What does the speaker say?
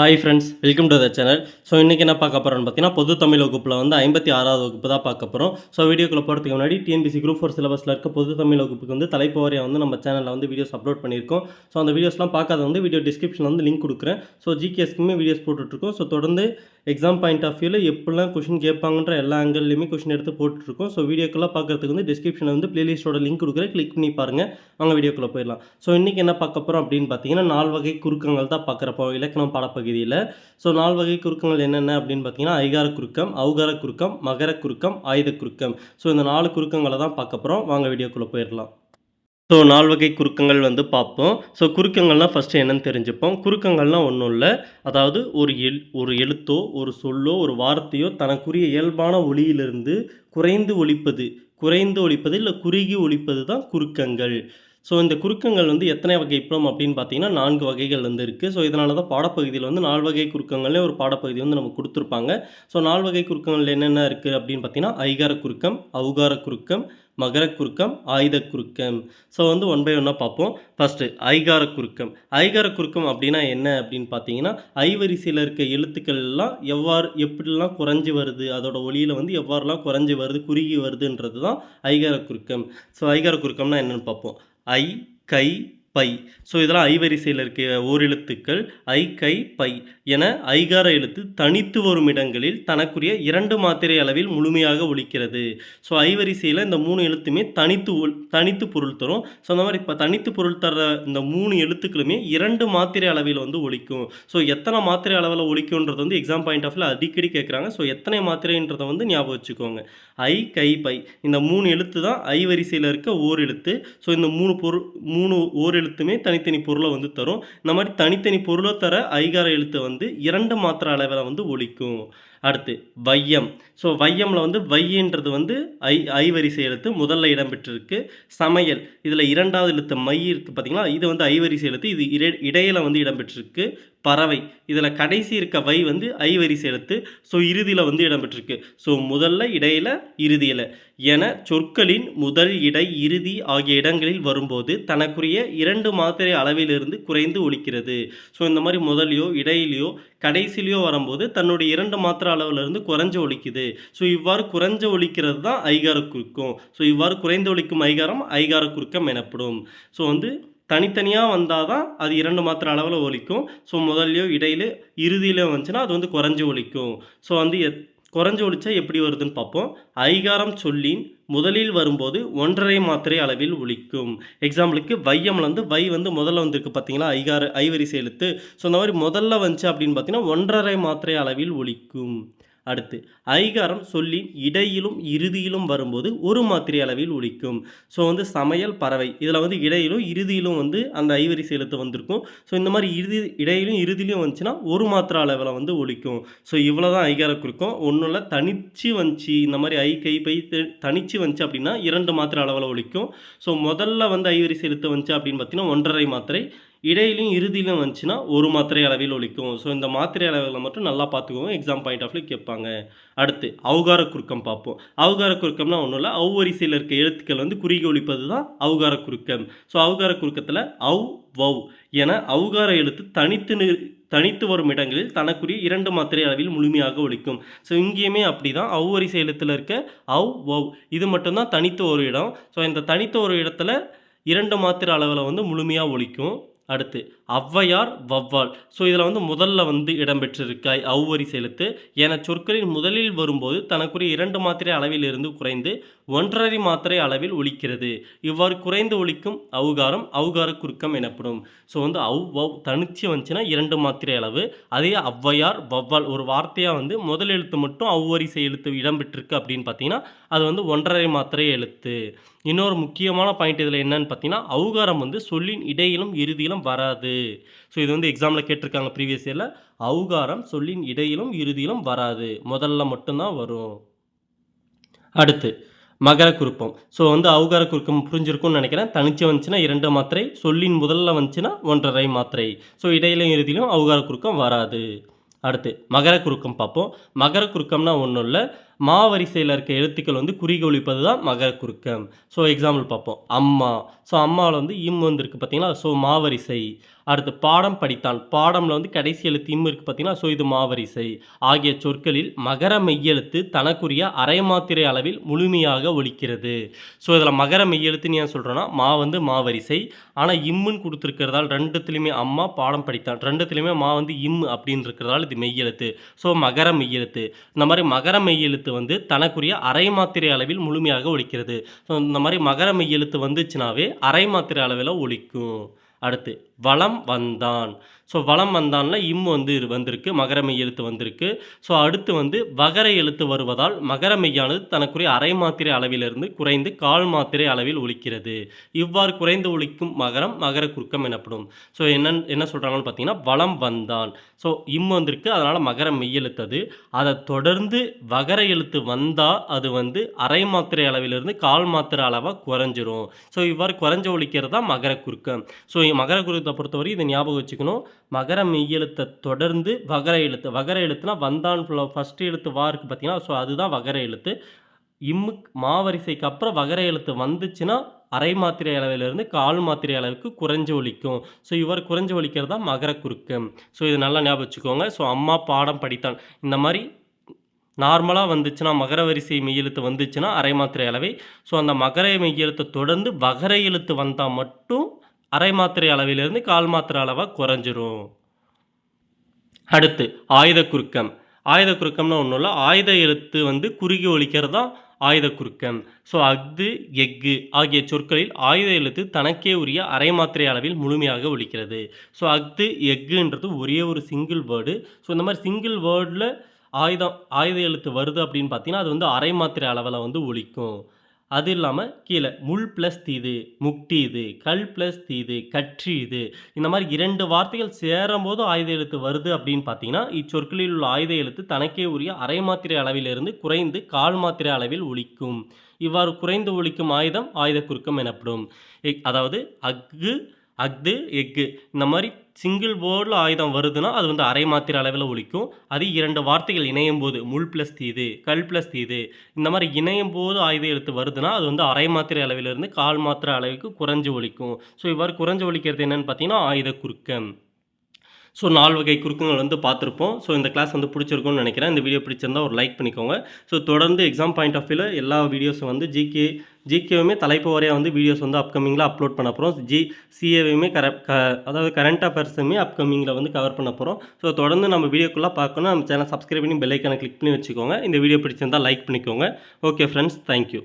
Hi friends welcome to the channel so இன்றைக்கி என்ன பார்க்க போகிறோம்னு பார்த்தீங்கன்னா பொது தமிழ் வகுப்பில் வந்து ஐம்பத்தி ஆறாவது வகுப்பு தான் பார்க்க போகிறோம் ஸோ வீடியோக்குள்ள போகிறதுக்கு முன்னாடி டிஎன்பிசி குரூப் ஃபோர் சிலபஸில் இருக்க பொது தமிழ் வகுப்புக்கு வந்து தலைப்பு வாரியாக வந்து நம்ம சேனலில் வந்து வீடியோஸ் அப்லோட் பண்ணியிருக்கோம். ஸோ அந்த வீடியோஸ்லாம் பார்க்காத வந்து வீடியோ டிஸ்கிரிப்ஷனில் வந்து லிங்க் கொடுக்குறேன். ஸோ ஜிகேஎஸ்க்குமே வீடியோஸ் போட்டுட்ருக்கோம். ஸோ தொடர்ந்து எக்ஸாம் பாயிண்ட் ஆஃப் வியூவில் எப்படிலாம் கொஷின் கேட்பாங்கன்ற எல்லா ஆங்கிள்லையுமே கொஷின் எடுத்து போட்டுருக்கோம் ஸோ வீடியோக்கெல்லாம் பார்க்குறதுக்கு வந்து டிஸ்கிரிப்ஷனில் வந்து பிளேலிஸ்ட்டோட லிங்க் கொடுக்குறேன். கிளிக் பண்ணி பாருங்கள் அவங்க வீடியோக்குள்ளே போயிடலாம். ஸோ இன்றைக்கி என்ன பார்க்க போகிறோம் அப்படின்னு பார்த்தீங்கன்னா நால் வகை குறுக்கங்கள் தான் பார்க்குறப்போ இலக்கணம் பாடப்பகுதியில். ஸோ நால் வகை குறுக்கங்கள் என்னென்ன அப்படின்னு பார்த்தீங்கன்னா ஐகார குறுக்கம் அவுகார குறுக்கம் மகர குறுக்கம் ஆயுத குறுக்கம். ஸோ இந்த நாலு குறுக்கங்களை தான் பார்க்க போகிறோம் வாங்க வீடியோக்குள்ளே போயிடலாம். ஸோ நால் வகை குறுக்கங்கள் வந்து பார்ப்போம். ஸோ குறுக்கங்கள்லாம் ஃபஸ்ட்டு என்னென்னு தெரிஞ்சுப்போம். குறுக்கங்கள்லாம் ஒன்றும் இல்லை. அதாவது ஒரு எல் ஒரு எழுத்தோ ஒரு சொல்லோ ஒரு வார்த்தையோ தனக்குரிய இயல்பான ஒளியிலிருந்து குறைந்து ஒழிப்பது குறைந்து ஒழிப்பது இல்லை குறுகி ஒழிப்பது தான் குறுக்கங்கள். ஸோ இந்த குறுக்கங்கள் வந்து எத்தனை வகைப்படும் அப்படின்னு பார்த்தீங்கன்னா நான்கு வகைகள் வந்து இருக்குது ஸோ இதனால தான் பாடப்பகுதியில் வந்து நால் வகை குறுக்கங்கள்லேயே ஒரு பாடப்பகுதி வந்து நமக்கு கொடுத்துருப்பாங்க. ஸோ நால் வகை குறுக்கங்கள் என்னென்ன இருக்குது அப்படின்னு பார்த்தீங்கன்னா ஐகார குறுக்கம் அவுகார குறுக்கம் மகர குறுக்கம் ஆயுத குறுக்கம் ஸோ வந்து ஒன் பை ஒன்னாக பார்ப்போம். ஃபஸ்ட்டு ஐகார குறுக்கம் ஐகார குறுக்கம் அப்படின்னா என்ன அப்படின்னு பார்த்தீங்கன்னா ஐவரிசையில் இருக்க எழுத்துக்கள் எல்லாம் எவ்வாறு எப்படிலாம் குறைஞ்சி வருது அதோட ஒளியில் வந்து எவ்வாறுலாம் குறைஞ்சி வருது குறுகி வருதுன்றது தான் ஐகார குறுக்கம் ஸோ ஐகார குறுக்கம்னா என்னென்னு பார்ப்போம். ஐ கை பை. ஸோ இதெல்லாம் ஐவரிசையில் இருக்க ஓரெழுத்துக்கள் ஐ கை பை என ஐகார எழுத்து தனித்து வரும் இடங்களில் தனக்குரிய இரண்டு மாத்திரை அளவில் முழுமையாக ஒழிக்கிறது ஸோ ஐவரிசையில் இந்த மூணு எழுத்துமே தனித்து தனித்து பொருள் தரும். ஸோ அந்த மாதிரி இப்போ தனித்து பொருள் தர இந்த மூணு எழுத்துக்களுமே இரண்டு மாத்திரை அளவில் வந்து ஒழிக்கும் ஸோ எத்தனை மாத்திரை அளவில் ஒழிக்கும்ன்றது வந்து எக்ஸாம் பாயிண்ட் ஆஃப்ல அடிக்கடி கேட்குறாங்க ஸோ எத்தனை மாத்திரைன்றதை வந்து ஞாபகம் வச்சுக்கோங்க. ஐ கை பை. இந்த மூணு எழுத்து தான் ஐ வரிசையில் இருக்க ஓர் எழுத்து ஸோ இந்த மூணு பொருள் மூணு ஓர் எழுத்துமே தனித்தனி பொருளை வந்து தரும். இந்த மாதிரி தனித்தனி பொருளை தர ஐகார எழுத்தை வந்து இரண்டு மாத்திர அளவில் வந்து ஒழிக்கும். அடுத்து வையம். ஸோ வையமில் வந்து வையன்றது வந்து ஐ ஐ வரிசை எழுத்து முதல்ல இடம்பெற்றிருக்கு. சமையல். இதில் இரண்டாவது எழுத்து மை இருக்குது பார்த்தீங்களா இது வந்து ஐ எழுத்து. இது இட இடையில வந்து இடம்பெற்றிருக்கு. பறவை. இதில் கடைசி இருக்க வை வந்து ஐவரிசை எழுத்து. ஸோ இறுதியில் வந்து இடம்பெற்றிருக்கு. ஸோ முதல்ல இடையில இறுதியில். என சொற்களின் முதல் இடை இறுதி ஆகிய இடங்களில் வரும்போது தனக்குரிய இரண்டு மாத்திரை அளவிலிருந்து குறைந்து ஒழிக்கிறது ஸோ இந்த மாதிரி முதலையோ இடையிலையோ கடைசிலையோ வரும்போது தன்னுடைய இரண்டு மாத்திரை அளவிலிருந்து குறைஞ்சு ஒழிக்குது. ஸோ இவ்வாறு குறைஞ்ச ஒழிக்கிறது தான் ஐகார குறுக்கம். ஸோ இவ்வாறு குறைந்து ஒழிக்கும் ஐகாரம் ஐகார குறுக்கம் எனப்படும். ஸோ வந்து தனித்தனியாக வந்தால் தான் அது இரண்டு மாத்திரை அளவில் ஒழிக்கும். ஸோ முதல்லையோ இடையில இறுதியில வந்துச்சுன்னா அது வந்து குறைஞ்சி ஒழிக்கும். ஸோ வந்து எத் குறைஞ்ச ஒழிச்சா எப்படி வருதுன்னு பார்ப்போம். ஐகாரம் சொல்லின் முதலில் வரும்போது ஒன்றரை மாத்திரை அளவில் ஒழிக்கும். எக்ஸாம்பிளுக்கு வையம்ல வந்து வை வந்து முதல்ல வந்திருக்கு பார்த்தீங்களா? ஐகார ஐவரிசை எழுத்து. ஸோ அந்த மாதிரி முதல்ல வந்துச்சு அப்படின்னு பார்த்தீங்கன்னா ஒன்றரை மாத்திரை அளவில் ஒழிக்கும். அடுத்து ஐகாரம் சொல்லின் இடையிலும் இறுதியிலும் வரும்போது ஒரு மாத்திரை அளவில் ஒழிக்கும். ஸோ வந்து சமையல் பறவை. இதில் வந்து இடையிலும் இறுதியிலும் வந்து அந்த ஐவரிசை எழுத்து வந்திருக்கும். ஸோ இந்த மாதிரி இறுதி இடையிலும் இறுதியிலும் வந்துச்சுன்னா ஒரு மாத்திரை அளவில் வந்து ஒழிக்கும். ஸோ இவ்வளோ தான் ஐகார குறுக்கம் ஒன்றும் இல்லை தனிச்சு வந்துச்சு இந்த மாதிரி ஐ கை பை தனிச்சு வந்துச்சு அப்படின்னா இரண்டு மாத்திரை அளவில் ஒழிக்கும். ஸோ முதல்ல வந்து ஐவரிசை எழுத்து வந்துச்சு அப்படின்னு பார்த்தீங்கன்னா ஒன்றரை மாத்திரை இடையிலும் இறுதியிலும் வந்துச்சுன்னா ஒரு மாத்திரை அளவில் ஒழிக்கும். ஸோ இந்த மாத்திரை அளவில் மட்டும் நல்லா பார்த்துக்கோங்க. எக்ஸாம் பாயிண்ட் ஆஃப்ல கேட்பாங்க. அடுத்து அவுகார குறுக்கம் பார்ப்போம். அவகார குறுக்கம்னா ஒன்றும் இல்லை. அவ்வரிசையில் இருக்க எழுத்துக்கள் வந்து குறுகி ஒழிப்பது தான் அவுகார குறுக்கம் ஸோ அவுகார குறுக்கத்தில் அவ் வவ் என அவுகார எழுத்து தனித்து தனித்து வரும் இடங்களில் தனக்குரிய இரண்டு மாத்திரை அளவில் முழுமையாக ஒழிக்கும். ஸோ இங்கேயுமே அப்படி தான் அவ்வரிசை எழுத்தில் இருக்க அவ் வவ் இது மட்டும்தான் தனித்து ஒரு இடம். ஸோ இந்த தனித்த ஒரு இடத்துல இரண்டு மாத்திரை அளவில் வந்து முழுமையாக ஒழிக்கும். அடுத்து ஔவையார் வவ்வால் ஸோ இதில் வந்து முதல்ல வந்து இடம்பெற்றிருக்காய் அவ்வரி எழுத்து என சொற்களின் முதலில் வரும்போது தனக்குரிய இரண்டு மாத்திரை அளவில் இருந்து குறைந்து ஒன்றரை மாத்திரை அளவில் ஒழிக்கிறது இவ்வாறு குறைந்து ஒழிக்கும் அவுகாரம் அவுகார குறுக்கம் எனப்படும். ஸோ வந்து அவ் வவ் தனிச்சு வந்துச்சுன்னா இரண்டு மாத்திரை அளவு. அதே ஔவையார் வவ்வால் ஒரு வார்த்தையாக வந்து முதல் எழுத்து மட்டும் அவ்வரிசை எழுத்து இடம்பெற்றிருக்கு அப்படின்னு பார்த்தீங்கன்னா அது வந்து ஒன்றரை மாத்திரை எழுத்து. இன்னொரு முக்கியமான பாயிண்ட் இதில் என்னன்னு பார்த்தீங்கன்னா அவுகாரம் வந்து சொல்லின் இடையிலும் இறுதியிலும் வராது. ஸோ இது வந்து எக்ஸாமில் கேட்டிருக்காங்க ப்ரீவியஸ் இயரில் அவுகாரம் சொல்லின் இடையிலும் இறுதியிலும் வராது. முதல்ல மட்டும்தான் வரும். அடுத்து மகர குறுப்பம் ஸோ வந்து அவுகார குறுக்கம் புரிஞ்சிருக்கும்னு நினைக்கிறேன். தனிச்சு வந்துச்சுன்னா இரண்டு மாத்திரை சொல்லின் முதல்ல வந்துச்சுன்னா ஒன்றரை மாத்திரை. ஸோ இடையிலும் இறுதியிலும் அவுகார குறுக்கம் வராது. அடுத்து மகர குறுக்கம் பார்ப்போம். மகர குறுக்கம்னா ஒன்றும் இல்லை. மாவரிசையில் இருக்க எழுத்துக்கள் வந்து குறிக ஒழிப்பது தான் மகர குறுக்கம். ஸோ எக்ஸாம்பிள் பார்ப்போம். அம்மா. ஸோ அம்மாவில் வந்து இம் வந்துருக்கு பார்த்தீங்களா? ஸோ மாவரிசை. அடுத்து பாடம் படித்தான். பாடமில் வந்து கடைசி எழுத்து இம் இருக்குது பார்த்தீங்கன்னா ஸோ இது மாவரிசை. ஆகிய சொற்களில் மகர மெய்யெழுத்து தனக்குரிய அரை மாத்திரை அளவில் முழுமையாக ஒழிக்கிறது. ஸோ இதில் மகர மெய்யெழுத்துன்னு ஏன் சொல்கிறோன்னா மா வந்து மாவரிசை. ஆனால் இம்முன்னு கொடுத்துருக்கிறதால் ரெண்டுத்துலேயுமே அம்மா பாடம் படித்தான். ரெண்டுத்துலேயுமே மா வந்து இம் அப்படின்னு இருக்கிறதால இது மெய்யெழுத்து. ஸோ மகர மெய்யெழுத்து. இந்த மாதிரி மகர மெய்யெழுத்து வந்து தனக்குரிய அரை மாத்திரை அளவில் முழுமையாக ஒழிக்கிறது. ஸோ இந்த மாதிரி மகர மெய்யெழுத்து வந்துச்சுனாவே அரை மாத்திரை அளவில் ஒழிக்கும். அடுத்து வளம் வந்தான். ஸோ வளம் வந்தான்ல இம் வந்து வந்திருக்கு மகர எழுத்து வந்திருக்கு. ஸோ அடுத்து வந்து வகர எழுத்து வருவதால் மகர மெய்யானது தனக்குரிய அரை மாத்திரை அளவிலிருந்து குறைந்து கால் மாத்திரை அளவில் ஒழிக்கிறது இவ்வாறு குறைந்து ஒழிக்கும் மகரம் மகர குறுக்கம் எனப்படும். ஸோ என்ன என்ன சொல்கிறாங்கன்னு பார்த்தீங்கன்னா வளம் வந்தான். ஸோ இம் வந்திருக்கு அதனால் மகர மெய்யெழுத்தது அது அதை தொடர்ந்து வகர எழுத்து வந்தால் அது வந்து அரை மாத்திரை அளவிலிருந்து கால் மாத்திரை அளவாக குறைஞ்சிரும். ஸோ இவ்வாறு குறைஞ்ச ஒழிக்கிறது தான் மகர குறுக்கம். ஸோ மகர குறுக்கத்தை பொறுத்தவரை இதை ஞாபகம் வச்சுக்கணும். மகர மெய்யெழுத்தை தொடர்ந்து வகர எழுத்து. வகர எழுத்துனா வந்தான் ஃபஸ்ட்டு எழுத்து வா இருக்குது பார்த்தீங்கன்னா ஸோ அதுதான் வகர எழுத்து. இம்மு மாவரிசைக்கு அப்புறம் வகர எழுத்து வந்துச்சுன்னா அரை மாத்திரை அளவிலிருந்து கால் மாத்திரை அளவுக்கு குறைஞ்சு ஒலிக்கும். ஸோ இவர் குறைஞ்சு ஒலிக்கிறது தான் மகர குறுக்கம் ஸோ இது நல்லா ஞாபகம் வச்சுக்கோங்க. ஸோ அம்மா பாடம் படித்தான். இந்த மாதிரி நார்மலாக வந்துச்சுன்னா மகர வரிசை மெய்யெழுத்து வந்துச்சுன்னா அரை மாத்திரை அளவை. ஸோ அந்த மகர மெய்யெழுத்தை தொடர்ந்து வகர எழுத்து வந்தால் மட்டும் அரை மாத்திரை அளவிலிருந்து கால் மாத்திரை அளவாக குறைஞ்சிரும். அடுத்து ஆயுத குறுக்கம் ஆயுத குறுக்கம்னா ஒன்றும் இல்லை ஆயுத எழுத்து வந்து குறுகி ஒழிக்கிறது தான் ஆயுத குறுக்கம் ஸோ அஃது எஃகு ஆகிய சொற்களில் ஆயுத எழுத்து தனக்கே உரிய அரை மாத்திரை அளவில் முழுமையாக ஒழிக்கிறது. ஸோ அஃது எஃகுன்றது ஒரே ஒரு சிங்கிள் வேர்டு ஸோ இந்த மாதிரி சிங்கிள் வேர்டில் ஆயுதம் ஆயுத எழுத்து வருது அப்படின்னு பார்த்தீங்கன்னா அது வந்து அரை மாத்திரை அளவில் வந்து ஒழிக்கும். அது இல்லாமல் கீழே முள் ப்ளஸ் தீது முக்டி இது கல் ப்ளஸ் தீது கற்றி இது இந்த மாதிரி இரண்டு வார்த்தைகள் சேரும் போது ஆயுத எழுத்து வருது அப்படின்னு பார்த்தீங்கன்னா இச்சொற்களில் உள்ள ஆயுத எழுத்து தனக்கே உரிய அரை மாத்திரை அளவிலிருந்து குறைந்து கால் மாத்திரை அளவில் ஒழிக்கும் இவ்வாறு குறைந்து ஒழிக்கும் ஆயுதம் ஆயுத குறுக்கம் எனப்படும். அதாவது அக்கு அஃது எஃகு. இந்த மாதிரி சிங்கிள் வேர்டில் ஆயுதம் வருதுன்னா அது வந்து அரை மாத்திரை அளவில் ஒழிக்கும் அது இரண்டு வார்த்தைகள் இணையும் போது முள் ப்ளஸ் தீது கல் ப்ளஸ் தீது இந்த மாதிரி இணையும் போது ஆயுத எழுத்து வருதுன்னா அது வந்து அரை மாத்திரை அளவிலிருந்து கால் மாத்திரை அளவுக்கு குறைஞ்சு ஒழிக்கும் ஸோ இவ்வாறு குறைஞ்சு ஒழிக்கிறது என்னென்னு பார்த்தீங்கன்னா ஆயுத குறுக்கம். ஸோ நாலு வகை குறுக்குங்கள் வந்து பார்த்துருப்போம். ஸோ இந்த கிளாஸ் வந்து பிடிச்சிருக்கும்னு நினைக்கிறேன். இந்த வீடியோ பிடிச்சிருந்தா ஒரு லைக் பண்ணிக்கோங்க. ஸோ தொடர்ந்து எக்ஸாம் பாயிண்ட் ஆஃப் வியூவில் எல்லா வீடியோஸும் வந்து ஜிகே ஜிகேவுமே தலைப்பு வரையாக வந்து வீடியோஸ் வந்து அப்கமிங்கில் அப்லோட் பண்ண போகிறோம் ஜி சிஏவையுமே கர க அதாவது கரண்ட் அஃபேர்ஸுமே அப்கமிங்கில் வந்து கவர் பண்ண போகிறோம் ஸோ தொடர்ந்து நம்ம வீடியோக்குள்ளே பார்க்கணும். நம்ம சேனல் சப்ஸ்கிரைப் பண்ணி பெல்லைக்கான கிளிக் பண்ணி வச்சுக்கோங்க. இந்த வீடியோ பிடிச்சிருந்தால் லைக் பண்ணிக்கோங்க. Okay friends thank you